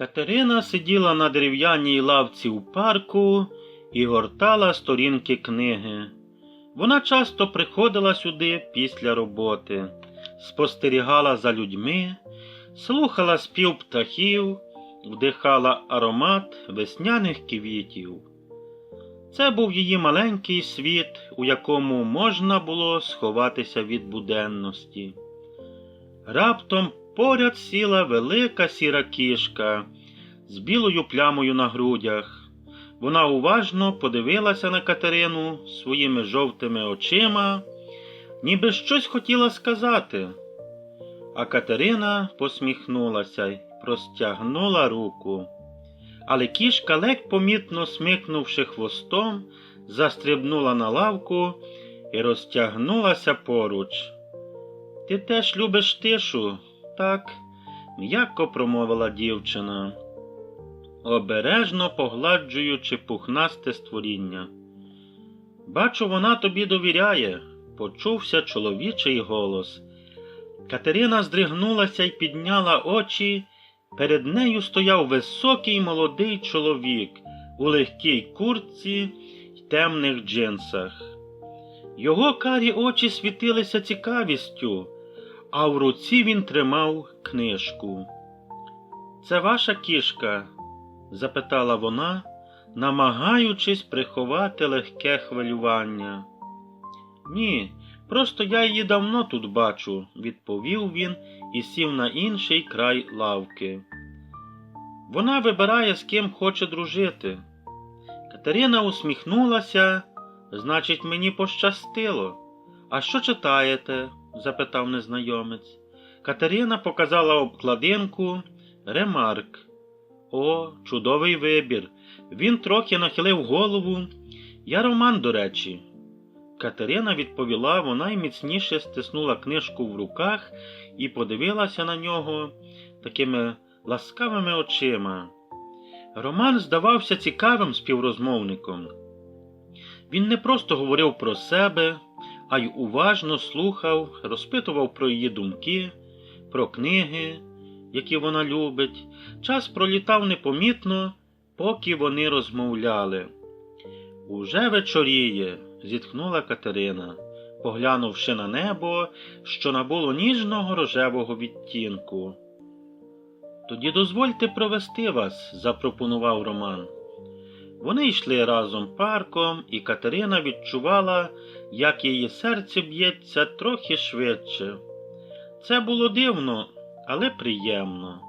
Катерина сиділа на дерев'яній лавці у парку і гортала сторінки книги. Вона часто приходила сюди після роботи, спостерігала за людьми, слухала спів птахів, вдихала аромат весняних квітів. Це був її маленький світ, у якому можна було сховатися від буденності. Раптом поряд сіла велика сіра кішка з білою плямою на грудях. Вона уважно подивилася на Катерину своїми жовтими очима, ніби щось хотіла сказати. А Катерина посміхнулася й простягнула руку. Але кішка, ледь помітно смикнувши хвостом, застрибнула на лавку і розтягнулася поруч. Ти теж любиш тишу, так, м'яко промовила дівчина, обережно погладжуючи пухнасте створіння. Бачу, вона тобі довіряє, почувся чоловічий голос. Катерина здригнулася й підняла очі. Перед нею стояв високий молодий чоловік у легкій куртці й темних джинсах. Його карі очі світилися цікавістю, а в руці він тримав книжку. Це ваша кішка? Запитала вона, намагаючись приховати легке хвилювання. Ні, просто я її давно тут бачу, відповів він і сів на інший край лавки. Вона вибирає, з ким хоче дружити. Катерина усміхнулася, значить, мені пощастило. А що читаєте? запитав незнайомець. Катерина показала обкладинку Ремарк. О, чудовий вибір. Він трохи нахилив голову. Я роман, до речі. Катерина відповіла, вона й міцніше стиснула книжку в руках і подивилася на нього такими ласкавими очима. Роман здавався цікавим співрозмовником. Він не просто говорив про себе, а й уважно слухав, розпитував про її думки, про книги, які вона любить. Час пролітав непомітно, поки вони розмовляли. Уже вечоріє, зітхнула Катерина, поглянувши на небо, що набуло ніжного рожевого відтінку. Тоді дозвольте провести вас, запропонував Роман. Вони йшли разом парком, і Катерина відчувала, як її серце б'ється трохи швидше. Це було дивно, але приємно.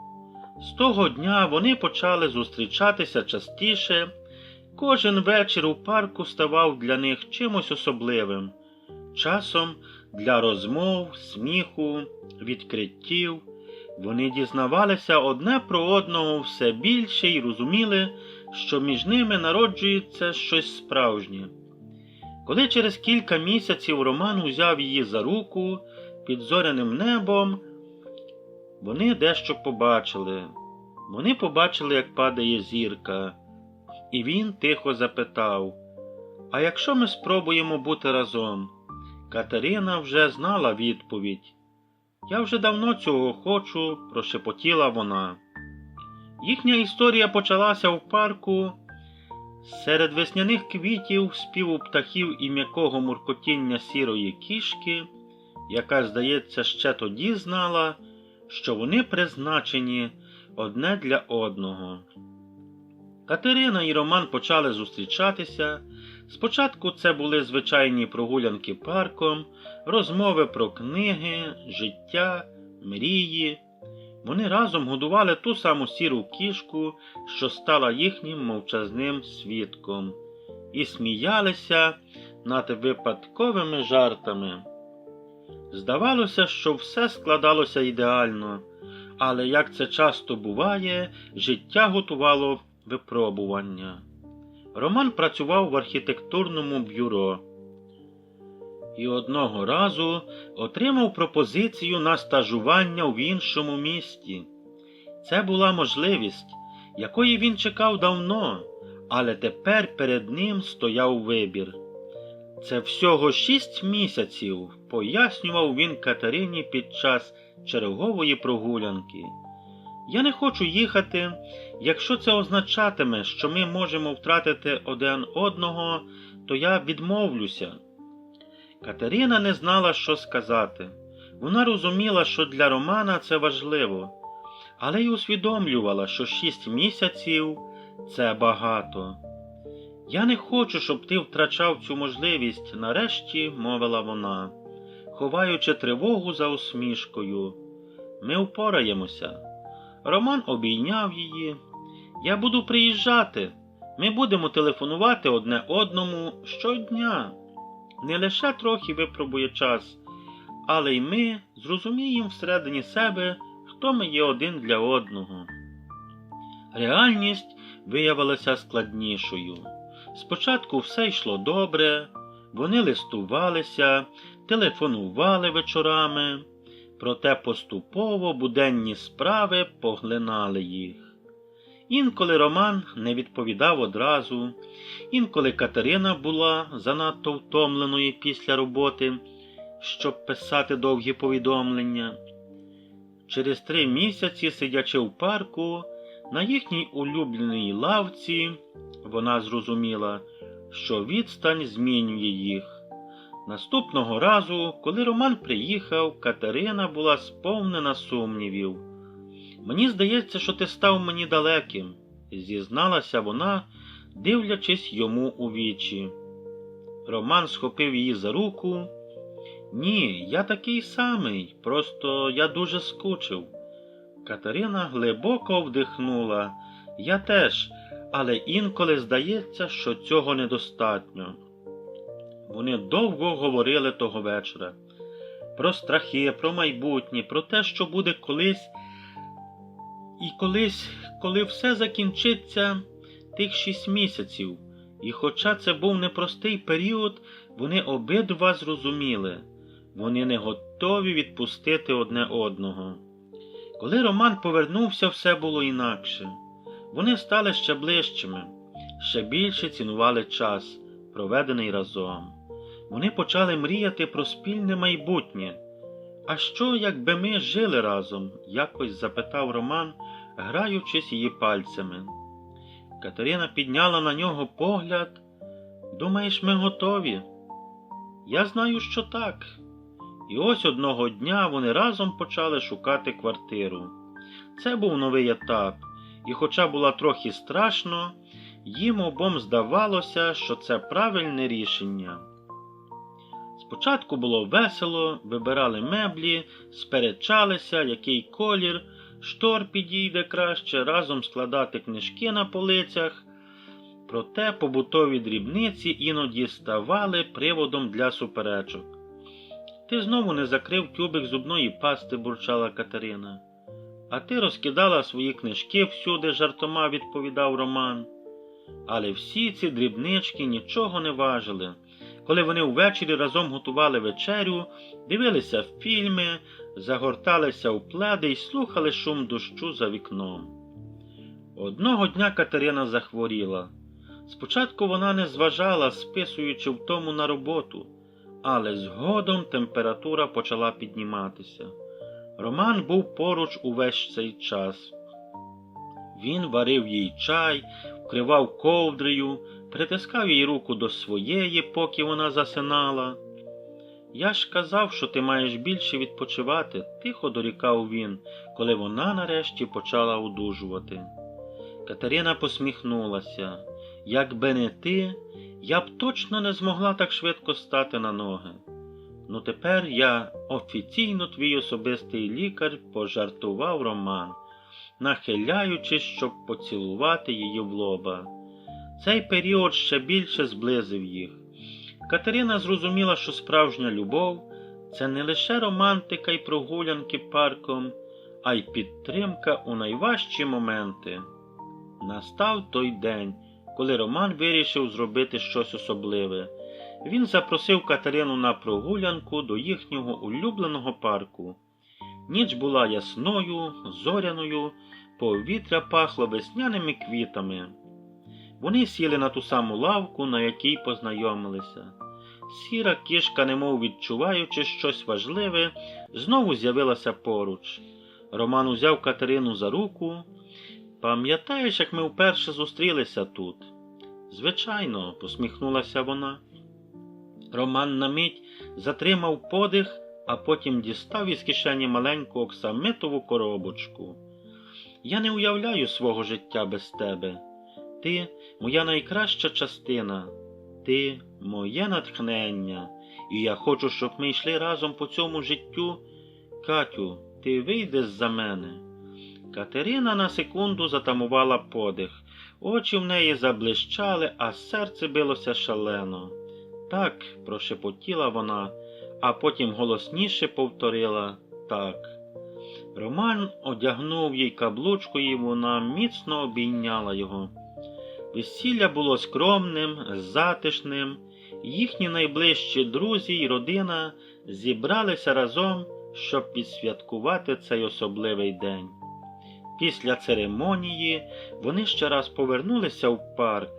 З того дня вони почали зустрічатися частіше. Кожен вечір у парку ставав для них чимось особливим, часом для розмов, сміху, відкриттів. Вони дізнавалися одне про одного все більше і розуміли, що між ними народжується щось справжнє. Коли через кілька місяців Роман узяв її за руку під зоряним небом, вони дещо побачили. Вони побачили, як падає зірка, і він тихо запитав: А якщо ми спробуємо бути разом? Катерина вже знала відповідь. Я вже давно цього хочу, прошепотіла вона. Їхня історія почалася в парку. Серед весняних квітів, співу птахів і м'якого муркотіння сірої кішки, яка, здається, ще тоді знала, що вони призначені одне для одного. Катерина і Роман почали зустрічатися. Спочатку це були звичайні прогулянки парком, розмови про книги, життя, мрії. Вони разом годували ту саму сіру кішку, що стала їхнім мовчазним свідком, і сміялися над випадковими жартами. Здавалося, що все складалося ідеально, але, як це часто буває, життя готувало випробування. Роман працював в архітектурному бюро і одного разу отримав пропозицію на стажування в іншому місті. Це була можливість, якої він чекав давно, але тепер перед ним стояв вибір. Це всього шість місяців, пояснював він Катерині під час чергової прогулянки. Я не хочу їхати, якщо це означатиме, що ми можемо втратити один одного, то я відмовлюся. Катерина не знала, що сказати. Вона розуміла, що для Романа це важливо, але й усвідомлювала, що шість місяців це багато. Я не хочу, щоб ти втрачав цю можливість, нарешті мовила вона, ховаючи тривогу за усмішкою. Ми впораємося. Роман обійняв її. Я буду приїжджати. Ми будемо телефонувати одне одному щодня. Не лише трохи випробує час, але й ми зрозуміємо всередині себе, хто ми є один для одного. Реальність виявилася складнішою. Спочатку все йшло добре, вони листувалися, телефонували вечорами, проте поступово буденні справи поглинали їх. Інколи Роман не відповідав одразу, інколи Катерина була занадто втомленою після роботи, щоб писати довгі повідомлення. Через три місяці, сидячи в парку, на їхній улюбленій лавці, вона зрозуміла, що відстань змінює їх. Наступного разу, коли Роман приїхав, Катерина була сповнена сумнівів. Мені здається, що ти став мені далеким, зізналася вона, дивлячись йому у вічі. Роман схопив її за руку. Ні, я такий самий, просто я дуже скучив. Катерина глибоко вдихнула. Я теж, але інколи здається, що цього недостатньо. Вони довго говорили того вечора про страхи, про майбутнє, про те, що буде колись, і колись, коли все закінчиться тих шість місяців. І хоча це був непростий період, вони обидва зрозуміли, вони не готові відпустити одне одного. Коли Роман повернувся, все було інакше. Вони стали ще ближчими, ще більше цінували час, проведений разом. Вони почали мріяти про спільне майбутнє. А що, якби ми жили разом? якось запитав Роман, граючись її пальцями. Катерина підняла на нього погляд. Думаєш, ми готові? Я знаю, що так. І ось одного дня вони разом почали шукати квартиру. Це був новий етап, і, хоча було трохи страшно, їм обом здавалося, що це правильне рішення. Спочатку було весело, вибирали меблі, сперечалися, який колір, штор підійде краще, разом складати книжки на полицях. Проте побутові дрібниці іноді ставали приводом для суперечок. Ти знову не закрив тюбик зубної пасти, бурчала Катерина. А ти розкидала свої книжки всюди, жартома відповідав Роман. Але всі ці дрібнички нічого не важили. Коли вони ввечері разом готували вечерю, дивилися фільми, загорталися у пледи і слухали шум дощу за вікном. Одного дня Катерина захворіла. Спочатку вона не зважала, списуючи втому на роботу, але згодом температура почала підніматися. Роман був поруч увесь цей час. Він варив їй чай, вкривав ковдрою, притискав їй руку до своєї, поки вона засинала. Я ж казав, що ти маєш більше відпочивати, тихо дорікав він, коли вона нарешті почала одужувати. Катерина посміхнулася. Якби не ти, я б точно не змогла так швидко стати на ноги. Ну тепер я офіційно твій особистий лікар, пожартував Роман, нахиляючись, щоб поцілувати її в лоба. Цей період ще більше зблизив їх. Катерина зрозуміла, що справжня любов це не лише романтика й прогулянки парком, а й підтримка у найважчі моменти. Настав той день, коли Роман вирішив зробити щось особливе. Він запросив Катерину на прогулянку до їхнього улюбленого парку. Ніч була ясною, зоряною, повітря пахло весняними квітами. Вони сіли на ту саму лавку, на якій познайомилися. Сіра кішка, немов відчуваючи щось важливе, знову з'явилася поруч. Роман узяв Катерину за руку. Пам'ятаєш, як ми вперше зустрілися тут? Звичайно, посміхнулася вона. Роман на мить затримав подих, а потім дістав із кишені маленьку оксамитову коробочку. Я не уявляю свого життя без тебе. Ти моя найкраща частина, ти моє натхнення, і я хочу, щоб ми йшли разом по цьому життю. Катю, ти вийдеш за мене. Катерина на секунду затамувала подих. Очі в неї заблищали, а серце билося шалено. Так, прошепотіла вона, а потім голосніше повторила так. Роман одягнув їй каблучку, і вона міцно обійняла його. Весілля було скромним, затишним. Їхні найближчі друзі й родина зібралися разом, щоб підсвяткувати цей особливий день. Після церемонії вони ще раз повернулися в парк,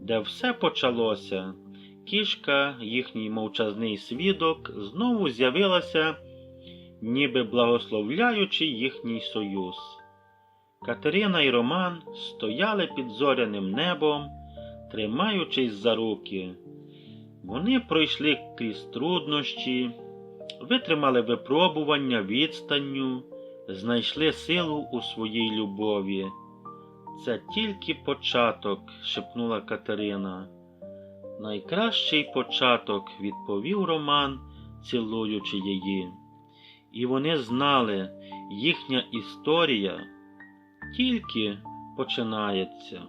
де все почалося. Кішка, їхній мовчазний свідок, знову з'явилася, ніби благословляючи їхній союз. Катерина і Роман стояли під зоряним небом, тримаючись за руки. Вони пройшли крізь труднощі, витримали випробування відстанню, знайшли силу у своїй любові. Це тільки початок, шепнула Катерина. Найкращий початок, відповів Роман, цілуючи її. І вони знали, їхня історія тільки починається.